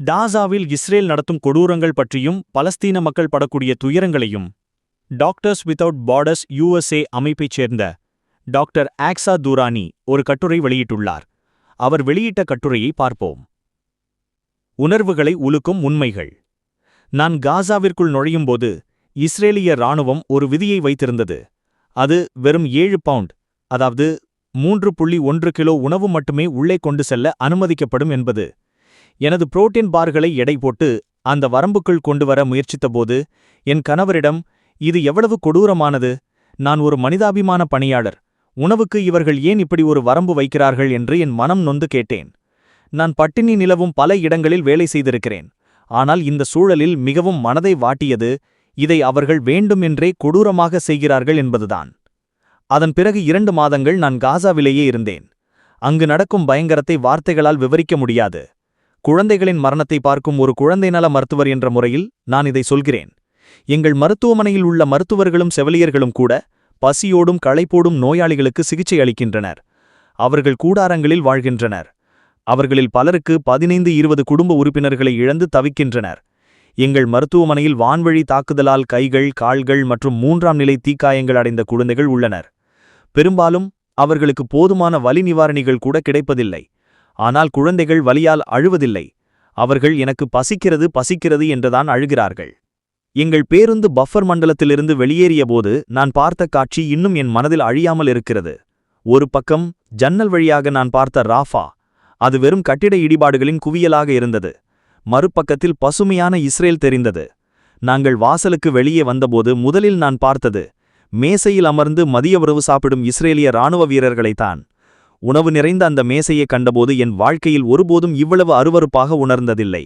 டாசாவில் Israel நடத்தும் கொடூரங்கள் பற்றியும் பலஸ்தீன மக்கள் படக்கூடிய துயரங்களையும் டாக்டர்ஸ் வித்தவுட் பார்டர்ஸ் யுஎஸ்ஏ அமைப்பைச் சேர்ந்த டாக்டர் ஆக்ஸா தூரானி ஒரு கட்டுரை வெளியிட்டுள்ளார். அவர் வெளியிட்ட கட்டுரையை பார்ப்போம். உணர்வுகளை உலுக்கும் உண்மைகள். நான் காசாவிற்குள் நுழையும்போது இஸ்ரேலிய இராணுவம் ஒரு விதியை வைத்திருந்தது. அது வெறும் ஏழு பவுண்ட் அதாவது மூன்று புள்ளி ஒன்று கிலோ உணவு மட்டுமே உள்ளே கொண்டு செல்ல அனுமதிக்கப்படும் என்பது எனது புரோட்டீன் பார்களை எடை போட்டு அந்த வரம்புக்குள் கொண்டு வர முயற்சித்தபோது என் கணவரிடம் இது எவ்வளவு கொடூரமானது. நான் ஒரு மனிதாபிமான பணியாளர். உணவுக்கு இவர்கள் ஏன் இப்படி ஒரு வரம்பு வைக்கிறார்கள்? என்று என் மனம் நொந்து கேட்டேன். நான் பட்டினி நிலவும் பல இடங்களில் வேலை செய்திருக்கிறேன். ஆனால் இந்த சூழலில் மிகவும் மனதை வாட்டியது இதை அவர்கள் வேண்டுமென்றே கொடூரமாக செய்கிறார்கள் என்பதுதான். அதன் பிறகு இரண்டு மாதங்கள் நான் காசாவிலேயே இருந்தேன். அங்கு நடக்கும் பயங்கரத்தை வார்த்தைகளால் விவரிக்க முடியாது. குழந்தைகளின் மரணத்தை பார்க்கும் ஒரு குழந்தை நல மருத்துவர் என்ற முறையில் நான் இதை சொல்கிறேன். எங்கள் மருத்துவமனையில் உள்ள மருத்துவர்களும் செவிலியர்களும் கூட பசியோடும் களைப்போடும் நோயாளிகளுக்கு சிகிச்சை அளிக்கின்றனர். அவர்கள் கூடாரங்களில் வாழ்கின்றனர். அவர்களில் பலருக்கு பதினைந்து இருபது குடும்ப உறுப்பினர்களை இழந்து தவிக்கின்றனர். எங்கள் மருத்துவமனையில் வான்வழி தாக்குதலால் கைகள் கால்கள் மற்றும் மூன்றாம் நிலை தீக்காயங்கள் அடைந்த குழந்தைகள் உள்ளனர். பெரும்பாலும் அவர்களுக்கு போதுமான வலி நிவாரணிகள் கூட கிடைப்பதில்லை. ஆனால் குழந்தைகள் வலியால் அழுவதில்லை. அவர்கள் எனக்கு பசிக்கிறது பசிக்கிறது என்றுதான் அழுகிறார்கள். எங்கள் பேருந்து பஃபர் மண்டலத்திலிருந்து வெளியேறியபோது நான் பார்த்த காட்சி இன்னும் என் மனதில் அழியாமல் இருக்கிறது. ஒரு பக்கம் ஜன்னல் வழியாக நான் பார்த்த ராஃபா அது வெறும் கட்டிட இடிபாடுகளின் குவியலாக இருந்தது. மறுபக்கத்தில் பசுமையான இஸ்ரேல் தெரிந்தது. நாங்கள் வாசலுக்கு வெளியே வந்தபோது முதலில் நான் பார்த்தது மேசையில் அமர்ந்து மதிய உறவு சாப்பிடும் இஸ்ரேலிய இராணுவ வீரர்களைத்தான். உணவு நிறைந்த அந்த மேசையை கண்டபோது என் வாழ்க்கையில் ஒருபோதும் இவ்வளவு அருவருப்பாக உணர்ந்ததில்லை.